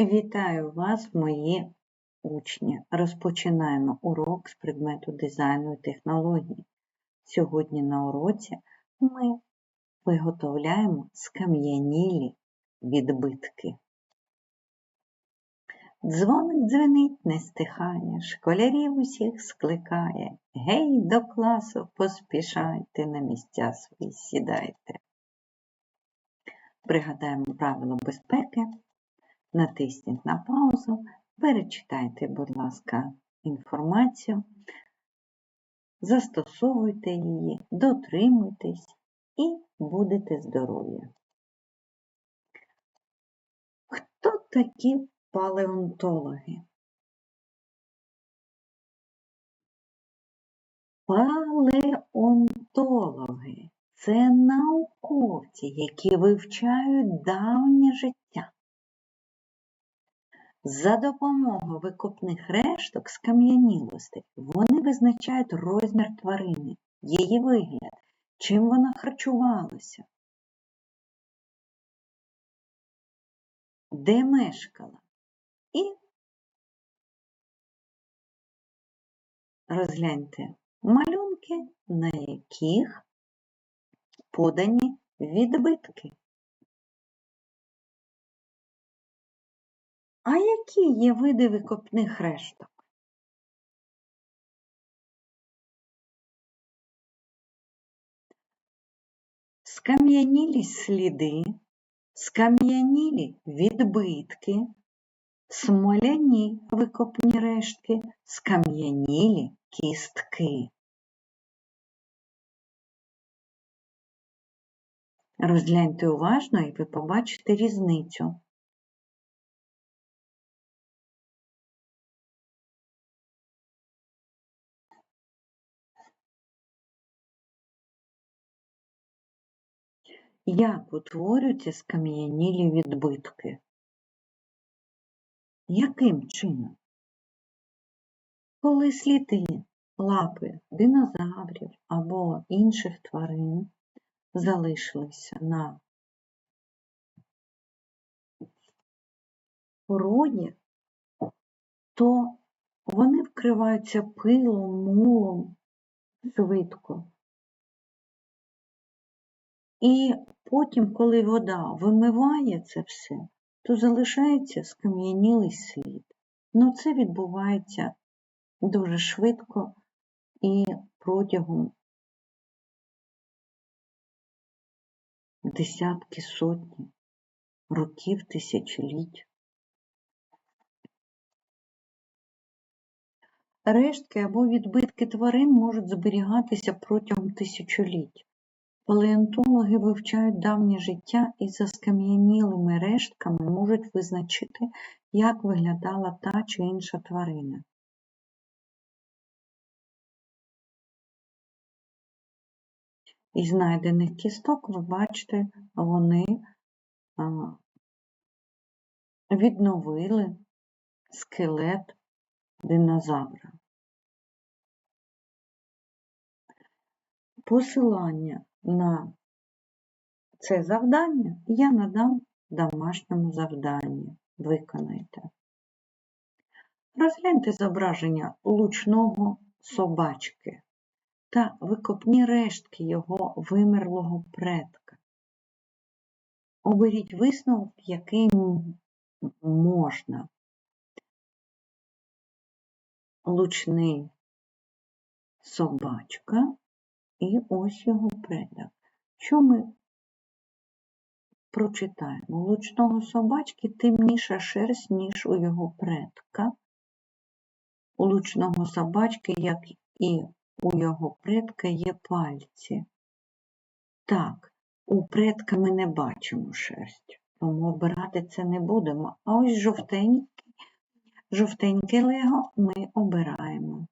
Вітаю вас, мої учні! Розпочинаємо урок з предмету дизайну і технології. Сьогодні на уроці ми виготовляємо скам'янілі відбитки. Дзвоник дзвенить, не стихає, школярів усіх скликає. Гей, до класу поспішайте, на місця свої сідайте. Пригадаємо правила безпеки. Натисніть на паузу, перечитайте, будь ласка, інформацію, застосовуйте її, дотримуйтесь і будете здорові. Хто такі палеонтологи? Палеонтологи це науковці, які вивчають давнє життя. За допомогою викопних решток скам'янілостей вони визначають розмір тварини, її вигляд, чим вона харчувалася, де мешкала. І розгляньте малюнки, на яких подані відбитки. А які є види викопних решток? Скам'янілі сліди, скам'янілі відбитки, смоляні викопні рештки, скам'янілі кістки. Розгляньте уважно і ви побачите різницю. Як утворюються скам'янілі відбитки? Яким чином? Коли сліди лапи динозаврів або інших тварин залишилися на породі, то вони вкриваються пилом, мулом швидко. І потім, коли вода вимиває це все, то залишається скам'янілий слід. Ну, це відбувається дуже швидко і протягом десятки сотні років тисячоліть. Рештки або відбитки тварин можуть зберігатися протягом тисячоліть. Палеонтологи вивчають давнє життя і за скам'янілими рештками можуть визначити, як виглядала та чи інша тварина. Із знайдених кісток, ви бачите, вони відновили скелет динозавра. Посилання на це завдання я надам домашньому завданні. Виконайте. Розгляньте зображення лучного собачки та викопні рештки його вимерлого предка. Оберіть висновок, який можна. Лучний собачка і ось його предок. Що ми прочитаємо? У лучного собачки темніша шерсть, ніж у його предка. У лучного собачки, як і у його предка, є пальці. Так, у предка ми не бачимо шерсть, тому обирати це не будемо. А ось жовтенький, жовтеньке лего ми обираємо.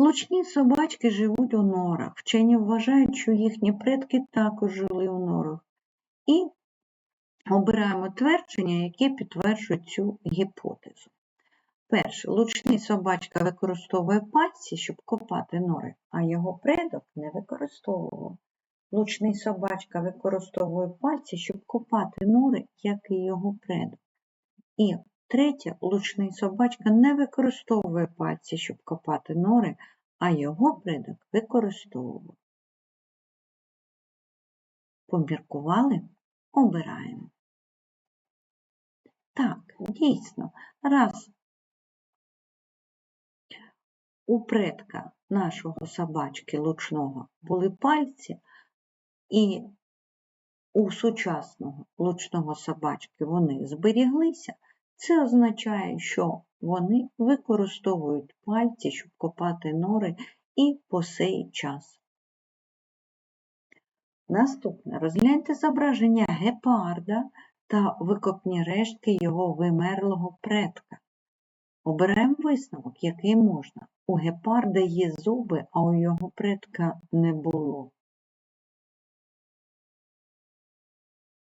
Лучні собачки живуть у норах. Вчені вважають, що їхні предки також жили у норах. І обираємо твердження, яке підтверджують цю гіпотезу. Перше, лучний собачка використовує пальці, щоб копати нори, а його предок не використовував. лучний собачка використовує пальці, щоб копати нори, як і його предок. І третє, лучний собачка не використовує пальці, щоб копати нори, а його предок використовував. Поміркували? Обираємо. Так, дійсно, раз у предка нашого собачки лучного були пальці, і у сучасного лучного собачки вони зберіглися, це означає, що вони використовують пальці, щоб копати нори і по сей час. Наступне розгляньте зображення гепарда та викопні рештки його вимерлого предка. Оберемо висновок, який можна. У гепарда є зуби, а у його предка не було.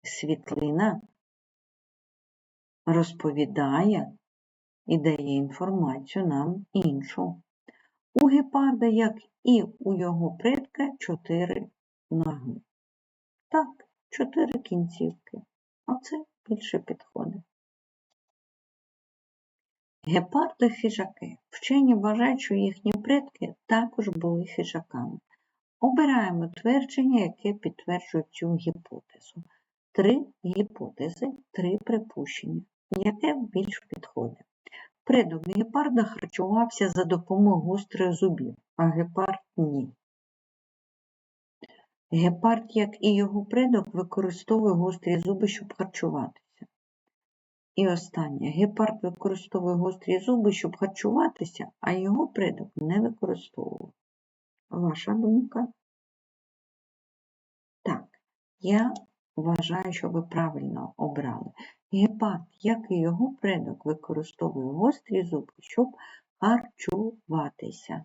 Світлина розповідає і дає інформацію нам іншу. У гепарда, як і у його предка, чотири ноги. Так, чотири кінцівки. Оце більше підходить. Гепарди хижаки. Вчені вважають, що їхні предки також були хижаками. Обираємо твердження, яке підтверджує цю гіпотезу. Три гіпотези, три припущення. Яке більш підходить? Предок гепарда харчувався за допомогою гострих зубів, а гепард ні. Гепард, як і його предок, використовує гострі зуби, щоб харчуватися. І останнє. Гепард використовує гострі зуби, щоб харчуватися, а його предок не використовував. Ваша думка? Так, я вважаю, що ви правильно обрали. Гепард, як і його предок, використовує гострі зуби, щоб харчуватися.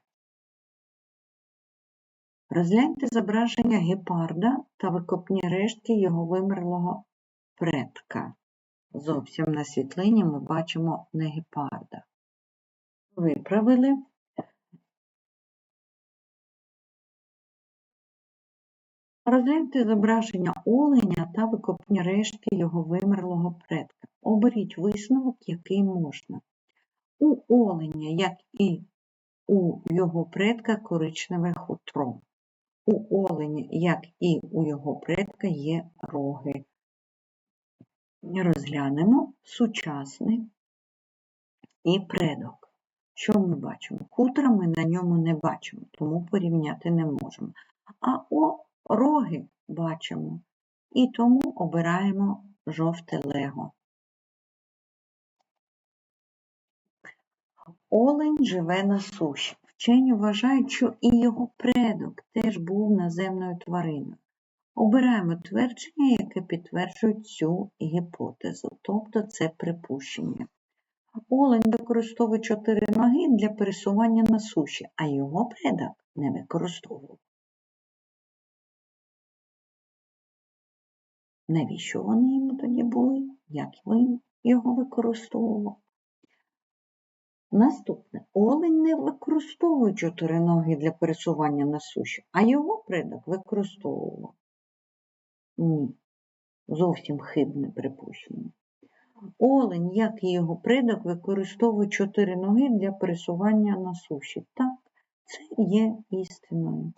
Розгляньте зображення гепарда та викопні рештки його вимерлого предка. Зовсім на світлині ми бачимо не гепарда. Виправили. Розгляньте зображення оленя та викопні рештки його вимерлого предка. Оберіть висновок, який можна. У оленя, як і у його предка, коричневе хутро. У оленя, як і у його предка, є роги. Розглянемо сучасний і предок. Що ми бачимо? Хутра ми на ньому не бачимо, тому порівняти не можемо. А роги бачимо, і тому обираємо жовте лего. Олень живе на суші. Вчені вважають, що і його предок теж був наземною твариною. Обираємо твердження, яке підтверджує цю гіпотезу, тобто це припущення. Олень використовує чотири ноги для пересування на суші, а його предок не використовував. Навіщо вони йому тоді були? Як він його використовував? Наступне. Олень не використовує чотири ноги для пересування на суші, а його предок використовував. Ні, зовсім хибне припущення. Олень, як і його предок, використовує чотири ноги для пересування на суші. Так, це є істиною.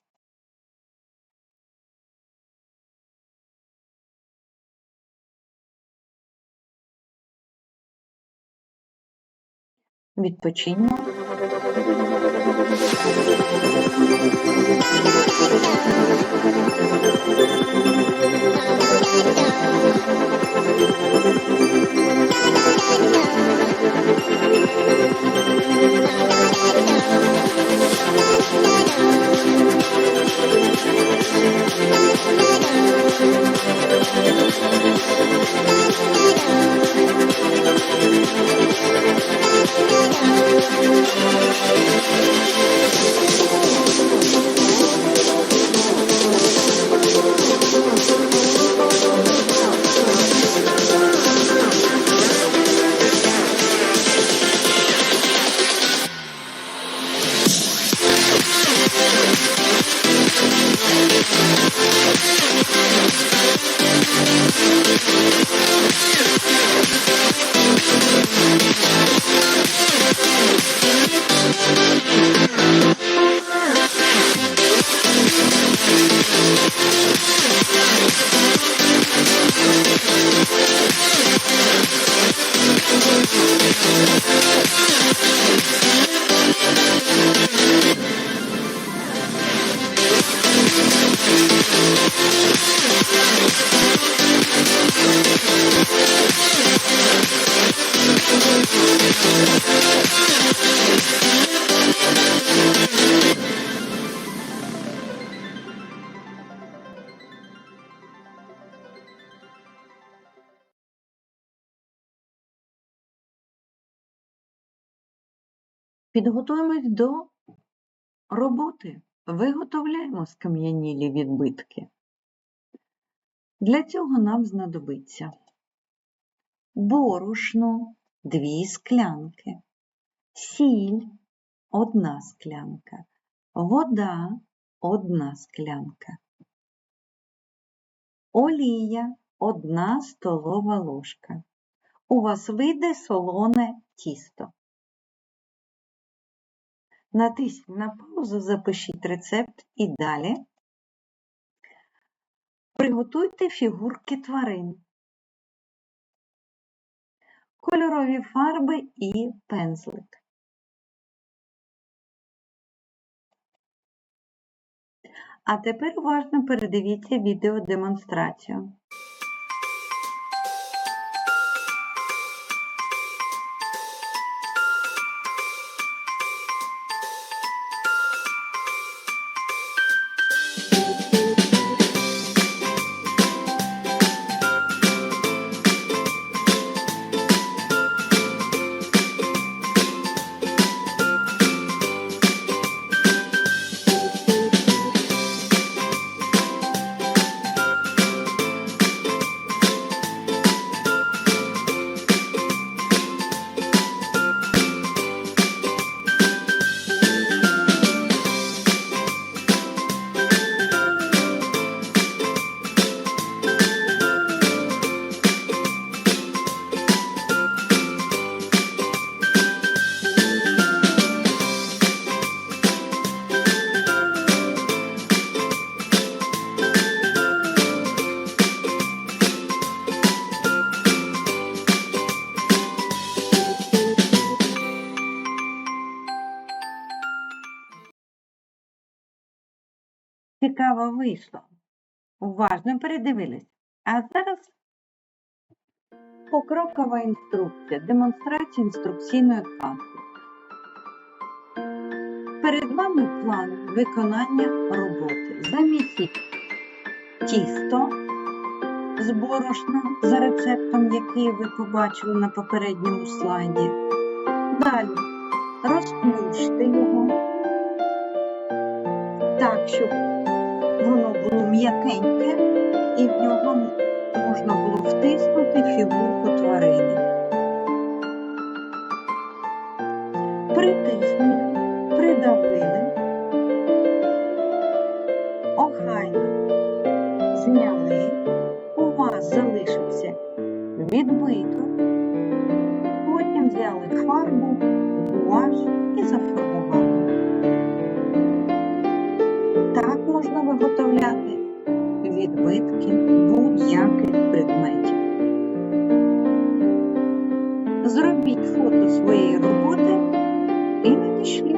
Відпочиньмо. Підготуємось до роботи. Виготовляємо скам'янілі відбитки. Для цього нам знадобиться борошно, дві склянки, сіль, одна склянка, вода, одна склянка, олія, одна столова ложка. У вас вийде солоне тісто. Натисніть на паузу, запишіть рецепт і далі приготуйте фігурки тварин, кольорові фарби і пензлик. А тепер уважно передивіться відеодемонстрацію. Цікаво вийшло. Уважно передивились. А зараз покрокова інструкція, демонстрація інструкційної карти. Перед вами план виконання роботи. Замісіть тісто з борошна за рецептом, який ви побачили на попередньому слайді. Далі розплющте його так, щоб воно було м'якеньке, і в нього можна було втиснути відбитки будь-яких предметів. Зробіть фото своєї роботи і надішліть.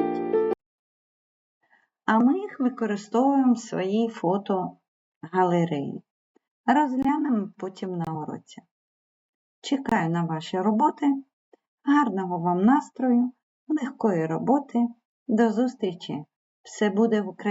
А ми їх використовуємо в своїй фотогалереї. Розглянемо потім на уроці. Чекаю на ваші роботи. Гарного вам настрою, легкої роботи. До зустрічі! Все буде в Україні!